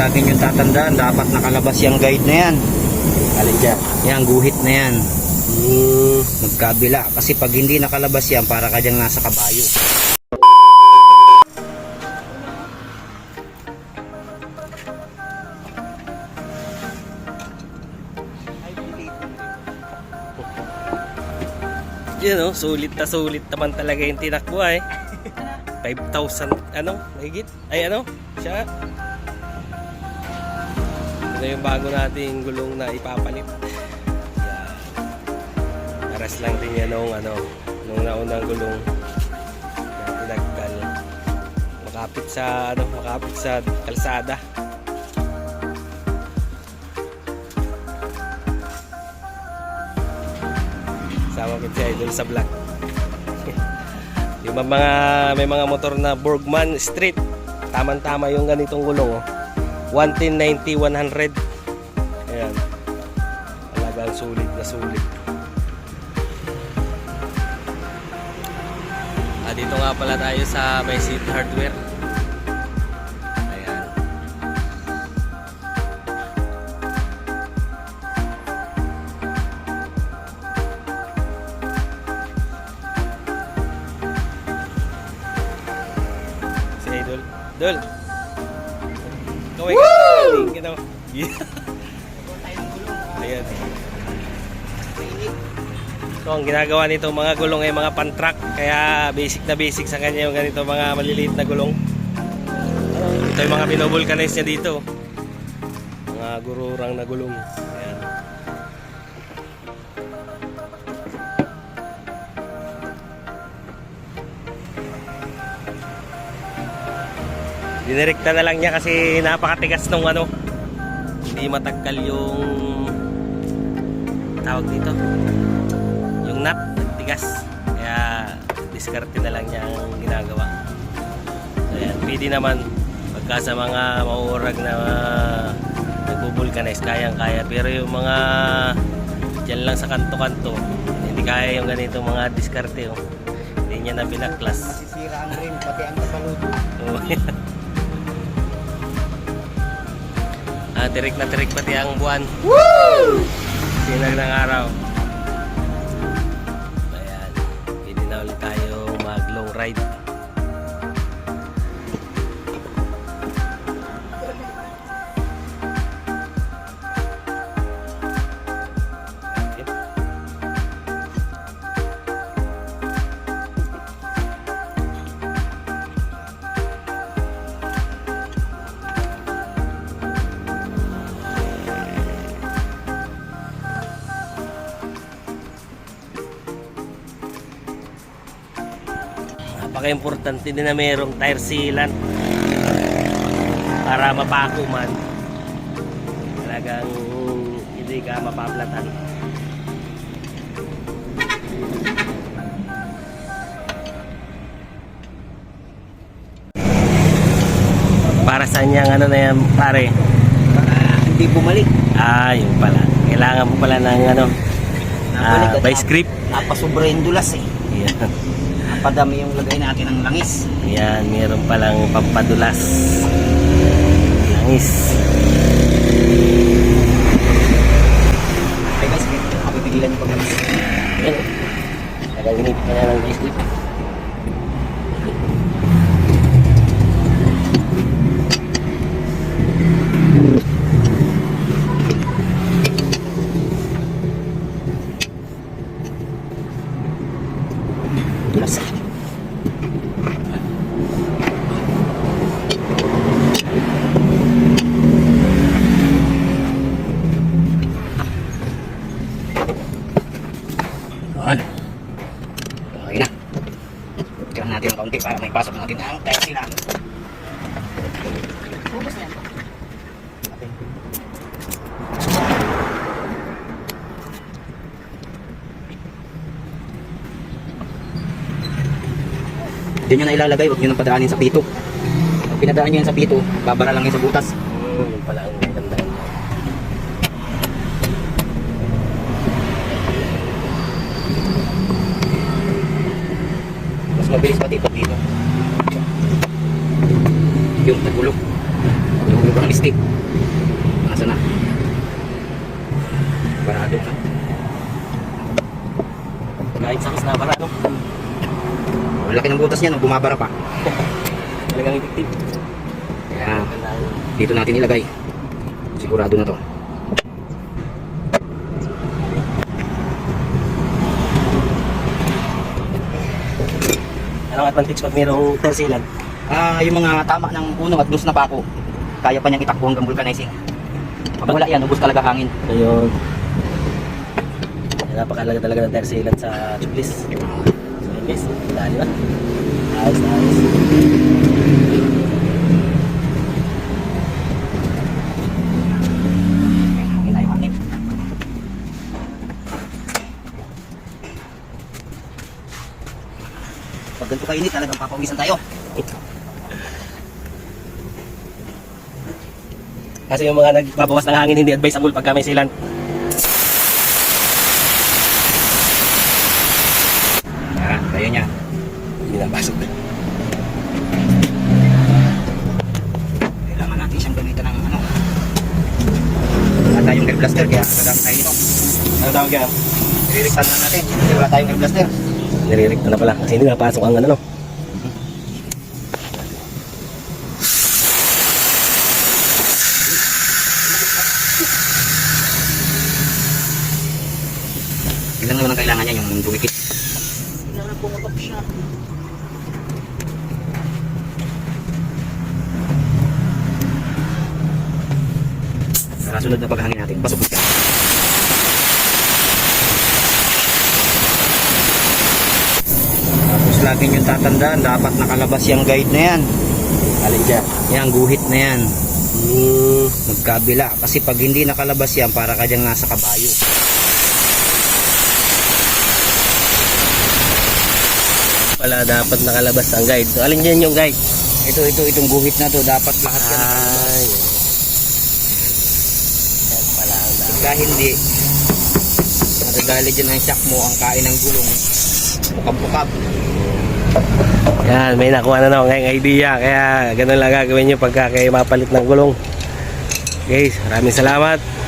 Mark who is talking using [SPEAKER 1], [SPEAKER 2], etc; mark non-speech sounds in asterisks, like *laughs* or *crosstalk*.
[SPEAKER 1] lagi nyo tatandaan, dapat nakalabas yung guide na yan.
[SPEAKER 2] Alin dyan?
[SPEAKER 1] Yan, guhit na yan.
[SPEAKER 2] Hmm.
[SPEAKER 1] Magkabila. Kasi pag hindi nakalabas yan, para ka dyang nasa kabayo.
[SPEAKER 2] Yan oh, sulit na sulit naman talaga yung tinakbo *laughs* ay. 5,000 ano, mahigit? Ay ano, siya. Ito yung bago nating gulong na ipapalit. Yan. Paras lang din yan nung ano, nung naunang gulong na pinagkal. Makapit sa ano, makapit sa kalsada. Sama ko si Idol sa vlog. *laughs* yung mga may mga motor na Borgman Street. Tama-tama yung ganitong gulong oh. 110, 90, 100. Ayan. Talagang sulit na sulit. Ah, dito nga pala tayo sa May Seat Hardware. Ayan. Si Idol. Idol. Kaway ka. Ginawa. Yeah. Ayan. So, ang ginagawa nito mga gulong ay mga pan-track. Kaya basic na basic sa kanya yung ganito mga maliliit na gulong. Ito yung mga binobulkanize niya dito. Mga gururang na gulong. Dinirekta na lang niya kasi napakatigas nung ano. Hindi matagkal yung tawag dito. Yung nut, nagtigas. Kaya diskarte na lang niya ang ginagawa. Ayan, pwede naman pagka sa mga mauurag na nagbubulkanize, kayang-kaya. Pero yung mga dyan lang sa kanto-kanto, hindi kaya yung ganito mga diskarte. Oh. Hindi niya na binaklas.
[SPEAKER 1] Masisira ang rim, pati ang kapaludo. *laughs*
[SPEAKER 2] Ah, tirik na tirik pati ang buwan. Woo! Sinag ng araw. Napaka-importante din na mayroong tire sealant para mapako man. Talagang hindi ka mapaplatan. Para sa niyang ano na yan pare?
[SPEAKER 1] Baka hindi bumalik.
[SPEAKER 2] Ah, yun pala. Kailangan mo pala ng ano, ah,
[SPEAKER 1] at
[SPEAKER 2] vice grip.
[SPEAKER 1] nap- Napasubra yung dulas eh.
[SPEAKER 2] Yan. *laughs*
[SPEAKER 1] Napadami yung lagay natin ng langis.
[SPEAKER 2] Yan, meron palang pampadulas. Langis.
[SPEAKER 1] Okay guys, kapipigilan yung paglamis.
[SPEAKER 2] Yan. Nagaginip ka na ng vice grip.
[SPEAKER 1] Dulas. Yun. Okay na. Tira natin pasok natin ang tayo sila. Diyan nyo na ilalagay, huwag nyo nang padaanin sa pito. Pag pinadaan nyo yan sa pito, babara lang yan sa butas.
[SPEAKER 2] Hmm, yun pala ang ganda.
[SPEAKER 1] Mas mabilis pa dito dito. Yung nagulok. Nagulok Tulog ko ng stick. Nasa na? Parado ka.
[SPEAKER 2] Kahit sakis na no?
[SPEAKER 1] Ang laki ng butas niya, no? bumabara pa. *laughs*
[SPEAKER 2] Talagang effective.
[SPEAKER 1] Kaya dito natin ilagay. Sigurado na to.
[SPEAKER 2] Anong advantage pag mayroong tersilan?
[SPEAKER 1] Ah, yung mga tama ng puno at loose na pako, kaya pa niyang itakbo hanggang vulcanizing. Pag wala yan, ubos talaga hangin.
[SPEAKER 2] Ayun. Napakalaga talaga ng tersilan sa checklist. So, guys, dali ba? Ayos ayos.
[SPEAKER 1] Hangin tayo, hangin. Pag ganito kainit, talagang papawisan tayo.
[SPEAKER 2] Kasi yung mga nagbabawas ng hangin hindi advisable pagka may silan.
[SPEAKER 1] Yan, tayo niya.
[SPEAKER 2] Hindi na pasok.
[SPEAKER 1] Kailangan natin siyang gamitan ng ano. Wala tayong air blaster, kaya gagamit tayo nito.
[SPEAKER 2] Ano tawag yan?
[SPEAKER 1] Nililigtan na natin, wala tayong air blaster.
[SPEAKER 2] Nire-recto na pala kasi hindi na pasok ang ano no.
[SPEAKER 1] Ilan naman ang kailangan niya, yung dumikit.
[SPEAKER 2] Kailangan pumatok siya.
[SPEAKER 1] Para sunod na paghangin natin, pasok siya. Lagi nyo tatandaan, dapat nakalabas yung guide na yan.
[SPEAKER 2] Alin dyan?
[SPEAKER 1] Yan, guhit na yan.
[SPEAKER 2] Hmm.
[SPEAKER 1] Magkabila. Kasi pag hindi nakalabas yan, para ka dyang nasa kabayo.
[SPEAKER 2] Wala dapat nakalabas ang guide. So, alin dyan yung guide?
[SPEAKER 1] Ito, ito, itong guhit na to, dapat lahat yan.
[SPEAKER 2] Ay. Yan pala.
[SPEAKER 1] Pagka hindi, nagagalit dyan ang shock mo, ang kain ng gulong, pukab-pukab.
[SPEAKER 2] Yan, may nakuha na naman ngayong idea. Kaya ganun lang gagawin nyo pagka kayo mapalit ng gulong. Guys, maraming salamat.